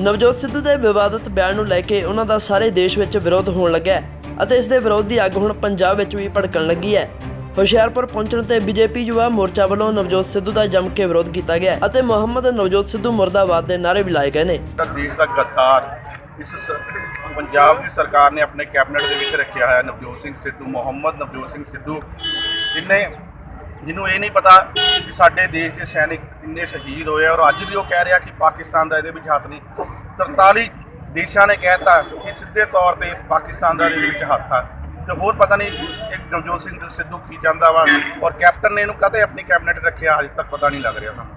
ਨਵਜੋਤ ਸਿੱਧੂ ਦੇ ਵਿਵਾਦਤ ਬਿਆਨ ਨੂੰ ਲੈ ਕੇ ਉਹਨਾਂ ਦਾ ਸਾਰੇ ਦੇਸ਼ ਵਿੱਚ ਵਿਰੋਧ ਹੋਣ ਲੱਗਾ ਅਤੇ ਇਸ ਦੇ ਵਿਰੋਧ ਦੀ ਅੱਗ ਹੁਣ ਪੰਜਾਬ ਵਿੱਚ ਵੀ ਭੜਕਣ ਲੱਗੀ ਹੈ। ਹੁਸ਼ਿਆਰਪੁਰ ਪਹੁੰਚਣ ਤੇ ਬੀਜੇਪੀ ਯੁਵਾ ਮੋਰਚਾ ਵੱਲੋਂ ਨਵਜੋਤ ਸਿੱਧੂ ਦਾ ਜੰਮ ਕੇ ਵਿਰੋਧ ਕੀਤਾ ਗਿਆ ਅਤੇ ਮੁਹੰਮਦ ਨਵਜੋਤ ਸਿੱਧੂ ਮੁਰਦਾਬਾਦ ਦੇ ਨਾਅਰੇ ਵੀ ਲਾਏ ਗਏ ਨੇ। ਦੇਸ਼ ਦਾ ਗੱਦਾਰ ਇਸ ਪੰਜਾਬ ਦੀ ਸਰਕਾਰ ਨੇ ਆਪਣੇ ਕੈਬਨਿਟ ਦੇ ਵਿੱਚ ਰੱਖਿਆ ਹੋਇਆ ਨਵਜੋਤ ਸਿੰਘ ਸਿੱਧੂ, ਮੁਹੰਮਦ ਨਵਜੋਤ ਸਿੰਘ ਸਿੱਧੂ, ਜਿਨੇ ਜਿਹਨੂੰ ਇਹ ਨਹੀਂ ਪਤਾ ਕਿ ਸਾਡੇ ਦੇਸ਼ ਦੇ ਸੈਨਿਕ ਇੰਨੇ ਸ਼ਹੀਦ ਹੋਏ ਔਰ ਅੱਜ ਵੀ ਉਹ ਕਹਿ ਰਿਹਾ ਕਿ ਪਾਕਿਸਤਾਨ ਦਾ ਇਹਦੇ ਵਿੱਚ ਹੱਥ ਨਹੀਂ। 43 ਦੇਸ਼ਾਂ ਨੇ ਕਹਿਤਾ ਕਿ ਸਿੱਧੇ ਤੌਰ ਤੇ ਪਾਕਿਸਤਾਨ ਦਾ ਇਹਦੇ ਵਿੱਚ ਹੱਥ ਆ। ਤੇ ਹੋਰ ਪਤਾ ਨਹੀਂ ਇੱਕ ਨਵਜੋਤ ਸਿੰਘ ਸਿੱਧੂ ਕੀ ਚਾਹੁੰਦਾ ਵਾ ਔਰ ਕੈਪਟਨ ਨੇ ਇਹਨੂੰ ਕਦੇ ਆਪਣੀ ਕੈਬਨਿਟ ਰੱਖਿਆ ਅਜੇ ਤੱਕ ਪਤਾ ਨਹੀਂ ਲੱਗ ਰਿਹਾ ਸਾਨੂੰ।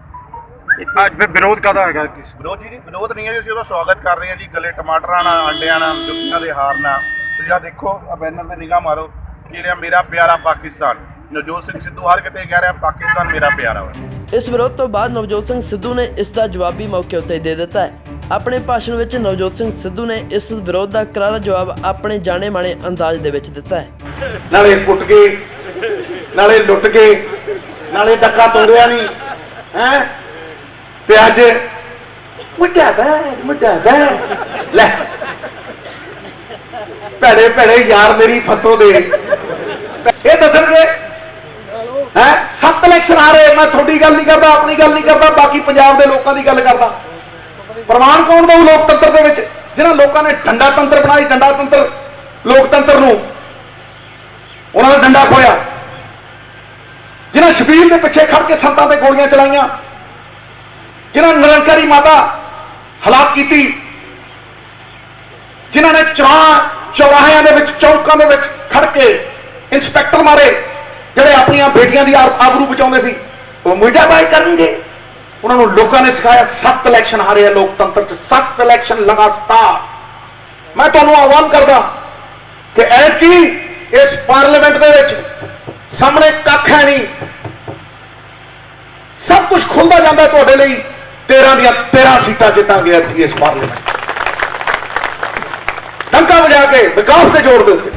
ਅੱਜ ਫਿਰ ਵਿਰੋਧ ਕਾਦਾ ਹੈਗਾ ਕਿਸ ਵਿਰੋਧ ਜੀ ਵਿਰੋਧ ਨਹੀਂ ਹੈ ਜੀ ਅਸੀਂ ਉਹਦਾ ਸਵਾਗਤ ਕਰ ਰਹੇ ਹਾਂ ਜੀ ਗਲੇ ਟਮਾਟਰਾਂ ਨਾਲ ਅੰਡਿਆਂ ਨਾਲ ਜੁੱਤੀਆਂ ਦੇ ਹਾਰ ਨਾਲ। ਤੁਸੀਂ ਆ ਦੇਖੋ ਆ ਬੈਨਰ ਤੇ ਨਿਗਾਹ ਮਾਰੋ ਕਿ ਰਿਹਾ ਮੇਰਾ ਪਿਆਰਾ ਪਾਕਿਸਤਾਨ। ਨਵਜੋਤ ਸਿੰਘ ਸਿੱਧੂ ਹਰ ਕਿਤੇ ਕਹਿ ਰਿਹਾ ਪਾਕਿਸਤਾਨ ਮੇਰਾ ਪਿਆਰਾ ਵਾ। ਇਸ ਵਿਰੋਧ ਤੋਂ ਬਾਅਦ ਨਵਜੋਤ ਸਿੰਘ ਸਿੱਧੂ ਨੇ ਇਸ ਦਾ ਜਵਾਬੀ ਮੌਕੇ ਉੱਤੇ ਦੇ ਦਿੱਤਾ ਹੈ। ਆਪਣੇ ਭਾਸ਼ਣ ਵਿੱਚ ਨਵਜੋਤ ਸਿੰਘ ਸਿੱਧੂ ਨੇ ਇਸ ਵਿਰੋਧ ਦਾ ਕਰਾਰਾ ਜਵਾਬ ਆਪਣੇ ਜਾਣੇ ਮਾਣੇ ਅੰਦਾਜ਼ ਦੇ ਵਿੱਚ ਦਿੱਤਾ ਹੈ। ਨਾਲੇ ਕੁੱਟ ਕੇ ਨਾਲੇ ਲੁੱਟ ਕੇ ਨਾਲੇ ਡੱਕਾ ਤੋੜਿਆ ਨਹੀਂ ਹੈ? ਤੇ ਅੱਜ ਮੁੱਢਾ ਬੈਗ ਮੁੱਢਾ ਬੈਗ ਲੈ ਭੈੜੇ ਭੈੜੇ ਯਾਰ ਮੇਰੀ ਫਤੋ ਦੇ। ਇਹ ਦੱਸਣਗੇ ਸੱਤ ਮੈਂ ਤੁਹਾਡੀ ਗੱਲ ਨਹੀਂ ਕਰਦਾ, ਆਪਣੀ ਗੱਲ ਨਹੀਂ ਕਰਦਾ, ਬਾਕੀ ਪੰਜਾਬ ਦੇ ਲੋਕਾਂ ਦੀ ਗੱਲ ਕਰਦਾ। ਪ੍ਰਮਾਣ ਕੌਣ ਦਊ ਲੋਕਤੰਤਰ ਦੇ ਵਿੱਚ? ਜਿਹਨਾਂ ਲੋਕਾਂ ਨੇ ਡੰਡਾ ਤੰਤਰ ਬਣਾਈ ਡੰਡਾ ਤੰਤਰ, ਲੋਕਤੰਤਰ ਨੂੰ। ਉਹਨਾਂ ਦਾ ਡੰਡਾ ਖੋਇਆ। ਜਿਨ੍ਹਾਂ ਸ਼ਬੀਲ ਦੇ ਪਿੱਛੇ ਖੜ ਕੇ ਸੰਤਾਂ ਤੇ ਗੋਲੀਆਂ ਚਲਾਈਆਂ। ਜਿਨ੍ਹਾਂ ਨਿਰੰਕਾਰੀ ਮਾਤਾ ਹਲਾਕ ਕੀਤੀ। ਜਿਨ੍ਹਾਂ ਨੇ ਚੌਰਾਂ ਚੌਰਾਹਿਆਂ ਦੇ ਵਿੱਚ, ਚੌਂਕਾਂ ਦੇ ਵਿੱਚ ਖੜ ਕੇ ਇੰਸਪੈਕਟਰ ਮਾਰੇ। ਆਪਣੀਆਂ ਬੇਟੀਆਂ ਦੀ ਆਬਰੂ ਬਚਾਉਂਦੇ ਸੀ। ਉਹ ਮੁੰਡਾ ਬਾਈ ਕਰਨਗੇ। ਉਹਨਾਂ ਨੂੰ ਲੋਕਾਂ ਨੇ ਸਿਖਾਇਆ ਸੱਤ ਇਲੈਕਸ਼ਨ ਹਾਰੇ ਆ ਲੋਕਤੰਤਰ 'ਚ। ਸੱਤ ਇਲੈਕਸ਼ਨ ਲਗਾਤਾਰ। ਮੈਂ ਤੁਹਾਨੂੰ ਆਹਵਾਨ ਕਰਦਾ ਕਿ ਐਤਕੀ ਇਸ ਪਾਰਲੀਮੈਂਟ ਦੇ ਵਿੱਚ ਸਾਹਮਣੇ ਕੱਖ ਹੈ ਨਹੀਂ। ਸਭ ਕੁਝ ਖੁੱਲਦਾ ਜਾਂਦਾ ਤੁਹਾਡੇ ਲਈ। 13 ਦੀਆਂ 13 ਸੀਟਾਂ ਜਿੱਤਾਂਗੇ ਐਤਕੀ ਇਸ ਪਾਰਲੀਮੈਂਟ ਟੰਕਾ ਵਜਾ ਕੇ ਵਿਕਾਸ ਦੇ ਜ਼ੋਰ ਦੇ ਉੱਤੇ।